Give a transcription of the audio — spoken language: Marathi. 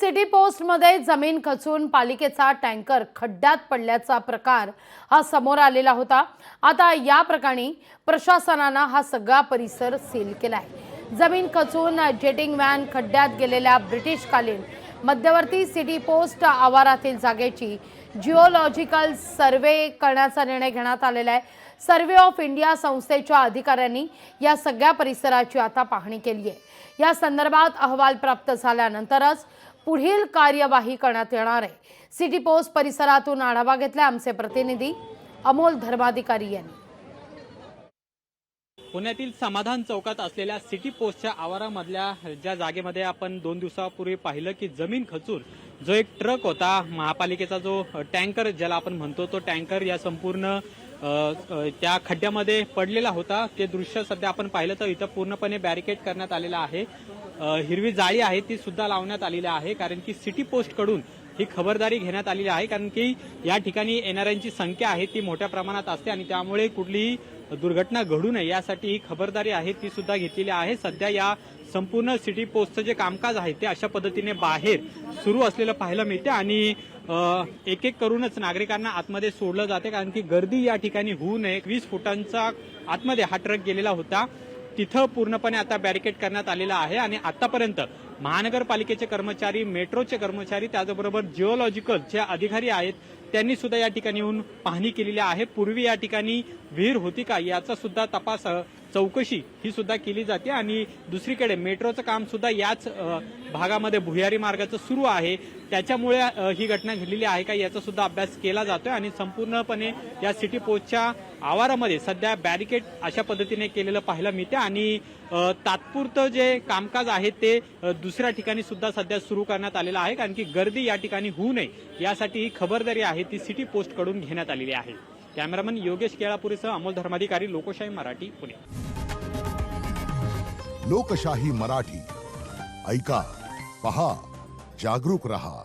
सिटी पोस्टमध्ये जमीन खचून पालिकेचा टँकर खड्ड्यात पडल्याचा प्रकार हा समोर आलेला होता. आता या प्रकरणी प्रशासनानं हा सगळा परिसर सील केला आहे जमीन खचून जेटिंग व्हॅन खड्ड्यात गेलेल्या ब्रिटिशकालीन मध्यवर्ती सिटी पोस्ट आवारातील जागेची जिओलॉजिकल सर्वे करण्याचा निर्णय घेण्यात आलेला आहे. सर्वे ऑफ इंडिया संस्थेच्या अधिकाऱ्यांनी या सगळ्या परिसराची आता पाहणी केली आहे या संदर्भात अहवाल प्राप्त झाल्यानंतरच पुढील कार्यवाही करण्यात येणार आहे. सिटी पोस्ट परिसरातून आढावा घेतला आमचे प्रतिनिधी अमोल धर्माधिकारी यांनी. पुण्यातील समाधान चौकात असलेल्या सिटी पोस्टच्या आवारामधल्या ज्या जागेमध्ये आपण दोन दिवसापूर्वी पाहिलं की जमीन खचून जो एक ट्रक होता महापालिकेचा जो टँकर ज्याला आपण म्हणतो तो टँकर या संपूर्ण त्या खड्ड्यामध्ये पडलेला होता. ते दृश्य सध्या आपण पाहिलं तर इथं पूर्णपणे बॅरिकेड करण्यात आलेलं आहे. हिरवी जाळी आहे ती सुद्धा लावण्यात आलेली आहे कारण की सिटी पोस्टकडून ही खबरदारी घेण्यात आलेली आहे कारण की या ठिकाणी येणाऱ्यांची संख्या आहे ती मोठ्या प्रमाणात असते आणि त्यामुळे कुठलीही दुर्घटना घडू नये यासाठी ही खबरदारी आहे ती सुद्धा घेतलेली आहे. सध्या या संपूर्ण सिटी पोस्टचं जे कामकाज आहे ते अशा पद्धतीने बाहेर सुरू असलेलं पाहायला मिळते आणि एक एक करूनच नागरिकांना आतमध्ये सोडलं जाते कारण की गर्दी या ठिकाणी होऊ नये. वीस फुटांचा आतमध्ये हा ट्रक गेलेला होता. तिथं पूर्णपणे आता बॅरिकेड करण्यात आलेलं आहे आणि आतापर्यंत महानगरपालिकेचे कर्मचारी मेट्रोचे कर्मचारी त्याचबरोबर जिओलॉजिकल जे अधिकारी आहेत त्यांनी सुद्धा या ठिकाणी येऊन पाहणी केलेली आहे. पूर्वी या ठिकाणी विहीर होती का याचा सुद्धा तपास चौकशी ही सुद्धा केली जाते आणि दुसरीकडे मेट्रोचं काम सुद्धा याच भागामध्ये भुयारी मार्गाचं सुरू आहे. त्याच्यामुळे ही घटना घडलेली आहे का याचा सुद्धा अभ्यास केला जातोय आणि संपूर्णपणे या सिटी पोस्टच्या आवारामध्ये सध्या बॅरिकेड अशा पद्धतीने केलेलं पाहायला मिळते आणि तात्पुरतं जे कामकाज आहे ते दुसऱ्या ठिकाणी सुद्धा सध्या सुरू करण्यात आलेलं आहे. कारण की गर्दी या ठिकाणी होऊ नये यासाठी ही खबरदारी आहे ती सिटी पोस्टकडून घेण्यात आलेली आहे. कॅमेरामन योगेश केळापुरेसह अमोल धर्माधिकारी लोकशाही मराठी पुणे. लोकशाही मराठी. ऐका पहा जागरूक रहा.